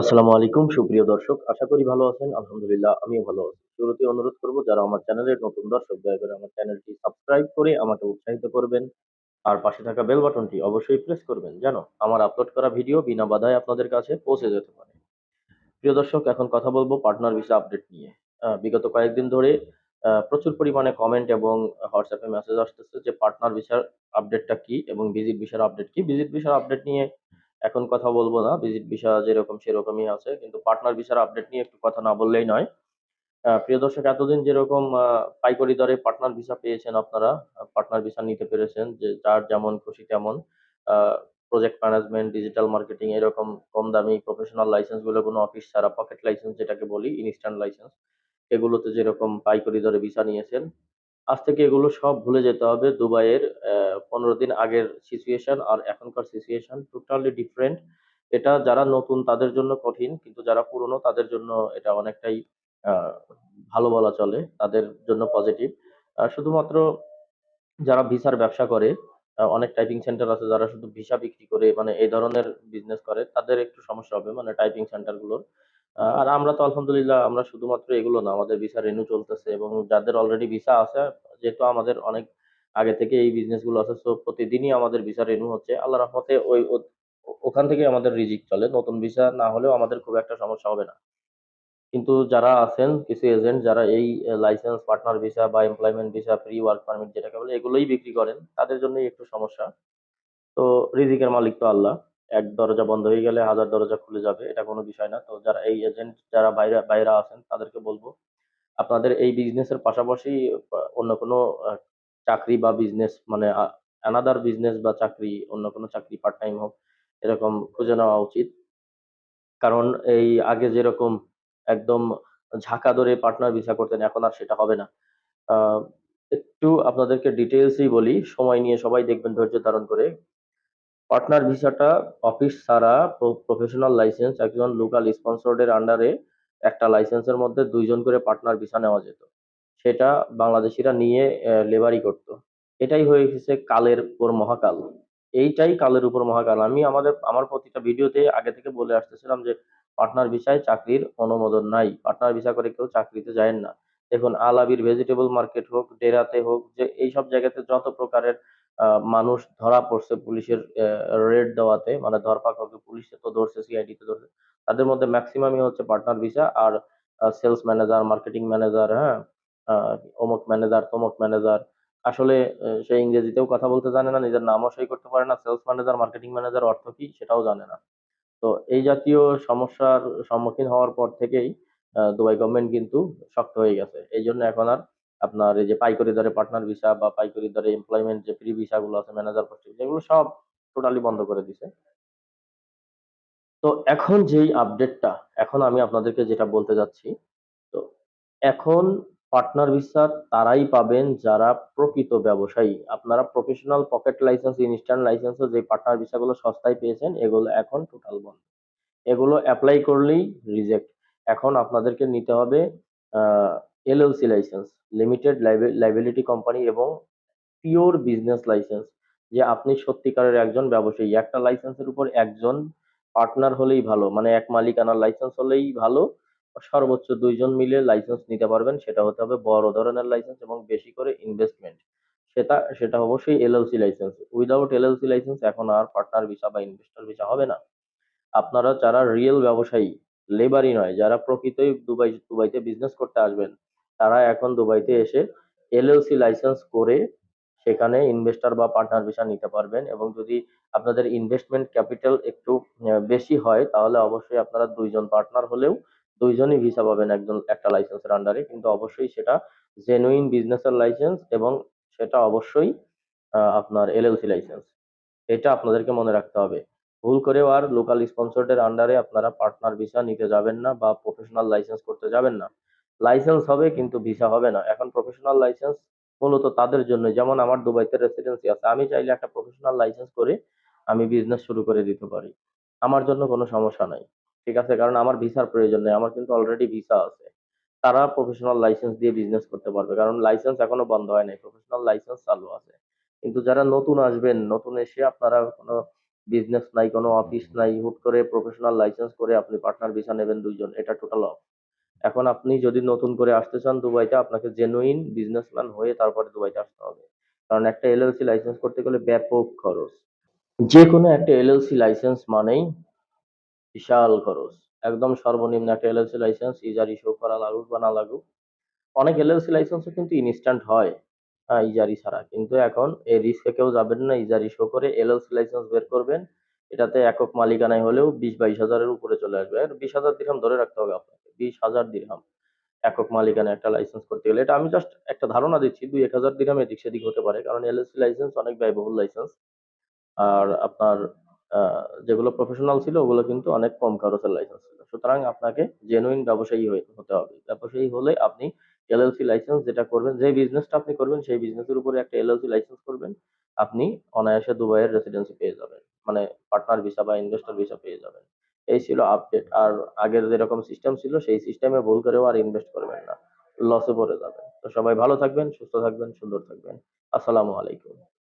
আসসালামু আলাইকুম, সুপ্রিয় দর্শক। আশা করি ভালো আছেন। আলহামদুলিল্লাহ, আমিও ভালো আছি। শুরুতে অনুরোধ করব, যারা আমার চ্যানেলের নতুন দর্শক, দয়া করে আমার চ্যানেলটি সাবস্ক্রাইব করে আমাকে উৎসাহিত করবেন। আর পাশে থাকা বেল বাটনটি অবশ্যই প্রেস করবেন, যেন আমার আপলোড করা ভিডিও বিনা বাধায় আপনাদের কাছে পৌঁছে যেতে পারে। প্রিয় দর্শক, এখন কথা বলব পার্টনার ভিসা আপডেট নিয়ে। বিগত কয়েকদিন ধরে প্রচুর পরিমাণে কমেন্ট এবং হোয়াটসঅ্যাপে মেসেজ আসতেছে যে, পার্টনার ভিসার আপডেটটা কি এবং ভিজিট ভিসার আপডেট কি? ভিজিট ভিসার আপডেট নিয়ে এখন কথা বলব না ভিজিট ভিসা যেরকম সেরকমই আছে, কিন্তু পার্টনার ভিসার আপডেট নিয়ে একটু কথা না বললেই নয়। প্রিয় দর্শক, এতদিন যেরকম পাইকারি দরে পার্টনার ভিসা পেয়েছেন আপনারা পার্টনার ভিসা নিতে পেরেছেন, যে যার যেমন খুশি তেমন প্রজেক্ট ম্যানেজমেন্ট ডিজিটাল মার্কেটিং এরকম কম দামি প্রফেশনাল লাইসেন্সগুলো কোনো অফিস ছাড়া পকেট লাইসেন্স যেটাকে বলি ইনস্ট্যান্ট লাইসেন্স এগুলোতে যেরকম পাইকারি দরে ভিসা নিয়েছেন আজ থেকে এগুলো সব ভুলে যেতে হবে। দুবাইয়ের পনেরো দিন আগের সিচুয়েশন আর এখনকার সিচুয়েশন টোটালি ডিফারেন্ট এটা যারা নতুন তাদের জন্য কঠিন কিন্তু যারা পুরনো তাদের জন্য এটা অনেকটাই ভালো বলা চলে তাদের জন্য পজিটিভ শুধুমাত্র যারা ভিসার ব্যবসা করে অনেক টাইপিং সেন্টার আছে যারা শুধু ভিসা বিক্রি করে মানে এই ধরনের বিজনেস করে তাদের একটু সমস্যা হবে মানে টাইপিং সেন্টারগুলোর। আহ, আর আমরা তো আলহামদুলিল্লাহ, আমরা শুধুমাত্র এগুলো না, আমাদের ভিসা রেনু চলতেছে এবং যাদের অলরেডি ভিসা আছে, যেহেতু আমাদের অনেক আগে থেকে এই বিজনেসগুলো আছে তো প্রতিদিনই আমাদের ভিসা রেনু হচ্ছে। আল্লাহ রহমতে ওই ওখান থেকে আমাদের রিজিক চলে, নতুন ভিসা না হলেও আমাদের খুব একটা সমস্যা হবে না। কিন্তু যারা আছেন, কিছু এজেন্ট যারা এই লাইসেন্স পার্টনার ভিসা বা employment visa free work permit যেটাকে বলে, এগুলোই বিক্রি করেন, তাদের জন্যই একটু সমস্যা। তো রিজিকের মালিক তো আল্লাহ। এক দরজা বন্ধ হয়ে গেলে হাজার দরজা খুলে যাবে, এটা কোনো বিষয় না। তো যারা এই এজেন্ট যারা বাইরে বাইরে আছেন, তাদেরকে বলব, আপনাদের এই বিজনেসের পাশাপাশি অন্য কোনো চাকরি বা বিজনেস মানে অ্যানাদার বিজনেস বা চাকরি, অন্য কোনো চাকরি পার্ট টাইম হোক, এরকম খুঁজে নেওয়া উচিত। কারণ এই আগে যেরকম একদম ঝাঁকা ধরে পার্টনার ভিসা করতেন, এখন আর সেটা হবে না। একটু আপনাদেরকে ডিটেলসই বলি, সময় নিয়ে সবাই দেখবেন ধৈর্য ধারণ করে। পার্টনার ভিসাটা অফিস ছাড়া প্রফেশনাল লাইসেন্স, একজন লোকাল স্পন্সরড এর আন্ডারে একটা লাইসেন্সের মধ্যে দুইজন করে পার্টনার ভিসা নেওয়া যেত। সেটা বাংলাদেশিরা নিয়ে লেবারি করত। এটাই হয়ে গেছে কালের উপর মহাকাল। এইটাই কালের উপর মহাকাল। আমি আমাদের, আমার প্রতিটা ভিডিওতে আগে থেকে বলে আসতেছিলাম যে পার্টনার ভিসায় চাকরির অনুমোদন নাই। পার্টনার ভিসা করে কেউ চাকরিতে যায় না। দেখুন, আল আবির ভেজিটেবল মার্কেট হোক, ডেরাতে হোক, যে এইসব জায়গাতে যত প্রকারের মানুষ ধরা পড়ছে পুলিশের রেড দেওয়াতে মানে ধরপাকড়ে পুলিশে তো ধরছে সিআইডি তে ধরছে। তাদের মধ্যে ম্যাক্সিমামই হচ্ছে পার্টনার ভিসা আর সেলস ম্যানেজার মার্কেটিং ম্যানেজার হ্যাঁ অমুক ম্যানেজার তমুক ম্যানেজার আসলে সে ইংরেজিতেও কথা বলতে জানে না, নিজের নামও সই করতে পারে না সেলস ম্যানেজার মার্কেটিং ম্যানেজার অর্থ কি সেটাও জানে না। তো এই জাতীয় সমস্যার সম্মুখীন হওয়ার পর থেকেই দুবাই গভর্নমেন্ট কিন্তু শক্ত হয়ে গেছে। এই জন্য এখন আর আপনার এই যে পাইকারি দরে পার্টনার ভিসা বা পাইকারি দরে এমপ্লয়মেন্ট যে ফ্রি ভিসা গুলো আছে ম্যানেজার পোস্ট যেগুলো সব টোটালি বন্ধ করে দিছে। তো এখন যেই আপডেটটা এখন আমি আপনাদেরকে যেটা বলতে যাচ্ছি, তো এখন পার্টনার ভিসা তারাই পাবেন যারা প্রকৃত ব্যবসায়ী। আপনারা professional pocket licence instant licence যে পার্টনার ভিসাগুলো সস্তায় পেয়েছেন, এগুলো এখন টোটাল বন্ধ। এগুলো অ্যাপ্লাই করলেই রিজেক্ট এখন আপনাদেরকে নিতে হবে LLC licence limited liability company এবং পিওর বিজনেস লাইসেন্স যে আপনি সত্যিকারের একজন ব্যবসায়ী। একটা লাইসেন্সের উপর একজন পার্টনার হলেই ভালো মানে এক মালিকানার লাইসেন্স হলেই ভালো। সর্বোচ্চ দুইজন মিলে লাইসেন্স নিতে পারবেন, সেটা হতে হবে বড় ধরনের লাইসেন্স এবং বেশি করে ইনভেস্টমেন্ট সেটা সেটা অবশ্যই LLC licence without LLC licence এখন আর পার্টনার ভিসা বা ইনভেস্টর ভিসা হবে না। আপনারা যারা রিয়েল ব্যবসায়ী লেবারই নয়, যারা প্রকৃতই দুবাই, দুবাইতে বিজনেস করতে আসবেন তারা এখন দুবাইতে এসে এলএলসি লাইসেন্স করে সেখানে ইনভেস্টর বা পার্টনার ভিসা নিতে পারবেন এবং যদি আপনাদের ইনভেস্টমেন্ট ক্যাপিটাল একটু বেশি হয় তাহলে অবশ্যই আপনারা দুইজন পার্টনার হলেও দুইজনই ভিসা পাবেন একজন, একটা লাইসেন্সের আন্ডারে কিন্তু অবশ্যই সেটা জেনুইন বিজনেসের লাইসেন্স এবং সেটা অবশ্যই আপনার এলএলসি লাইসেন্স এটা আপনাদেরকে মনে রাখতে হবে। ভুল করেও আর লোকাল স্পন্সরদের আন্ডারে আপনারা পার্টনার ভিসা নিতে যাবেন না বা প্রফেশনাল লাইসেন্স করতে যাবেন না। লাইসেন্স হবে কিন্তু ভিসা হবে না। এখন প্রফেশনাল লাইসেন্স মূলত তাদের জন্য যেমন আমার দুবাইতে রেসিডেন্সি আছে, আমি চাইলে একটা প্রফেশনাল লাইসেন্স করে আমি বিজনেস শুরু করে দিতে পারি। আমার জন্য কোনো সমস্যা নাই, ঠিক আছে? কারণ আমার ভিসার প্রয়োজন নেই, আমার কিন্তু অলরেডি ভিসা আছে। তারা প্রফেশনাল লাইসেন্স দিয়ে বিজনেস করতে পারবে, কারণ লাইসেন্স এখনও বন্ধ হয় নাই প্রফেশনাল লাইসেন্স চালু আছে। কিন্তু যারা নতুন আসবেন, নতুন এসে আপনারা কোনো বিজনেস নাই, কোনো অফিস নাই, হুট করে প্রফেশনাল লাইসেন্স করে আপনি পার্টনার ভিসা নেবেন দুইজন, এটা টোটাল অফ এখন আপনি যদি নতুন করে আসতে চান, দুবাইতে আপনাকে জেনুইন বিজনেসম্যান হয়ে তারপরে দুবাইতে আসতে হবে। কারণ একটা এলএলসি লাইসেন্স করতে গেলে ব্যাপক খরচ। যে কোনো একটা এলএলসি লাইসেন্স মানেই বিশাল খরচ। একদম সর্বনিম্ন একটা এলএলসি লাইসেন্স ইজার ইস্যু করা লাগুক বা না লাগুক। অনেক এলএলসি লাইসেন্সও কিন্তু ইনস্ট্যান্ট হয় হ্যাঁ ইজারি ছাড়া। কিন্তু এখন এই রিস্কে কেউ যাবেন না ইজারি শো করে এলএলসি লাইসেন্স বের করবেন। এটাতে একক মালিকানায় হলেও বিশ বাইশ হাজারের উপরে চলে আসবে। আর বিশ হাজার দিরহাম ধরে রাখতে হবে আপনাকে। বিশ হাজার দিরহাম একক মালিকানা একটা লাইসেন্স করতে গেলে। এটা আমি জাস্ট একটা ধারণা দিচ্ছি, দুই এক হাজার দিরহাম এদিক সেদিক হতে পারে, কারণ এলএলসি লাইসেন্স অনেক ব্যয়বহুল লাইসেন্স আর আপনার যেগুলো প্রফেশনাল ছিল, ওগুলো কিন্তু অনেক কম খরচের লাইসেন্স ছিল। সুতরাং আপনাকে জেনুইন ব্যবসায়ী হতে হবে। ব্যবসায়ী হলে আপনি এলএলসি লাইসেন্স যেটা করবেন, যে বিজনেসটা আপনি করবেন, সেই বিজনেসের উপরে একটা এলএলসি লাইসেন্স করবেন। আপনি অনায়াসে দুবাইয়ের রেসিডেন্সি পেয়ে যাবেন। মানে পার্টনার ভিসা বা ইনভেস্টর ভিসা পেয়ে যাবেন। এই ছিল আপডেট আর আগের যেরকম সিস্টেম ছিল, সেই সিস্টেমে ভুল করেও আর ইনভেস্ট করবেন না। লসে পড়ে যাবেন। তো সবাই ভালো থাকবেন, সুস্থ থাকবেন, সুন্দর থাকবেন। আসসালামু আলাইকুম।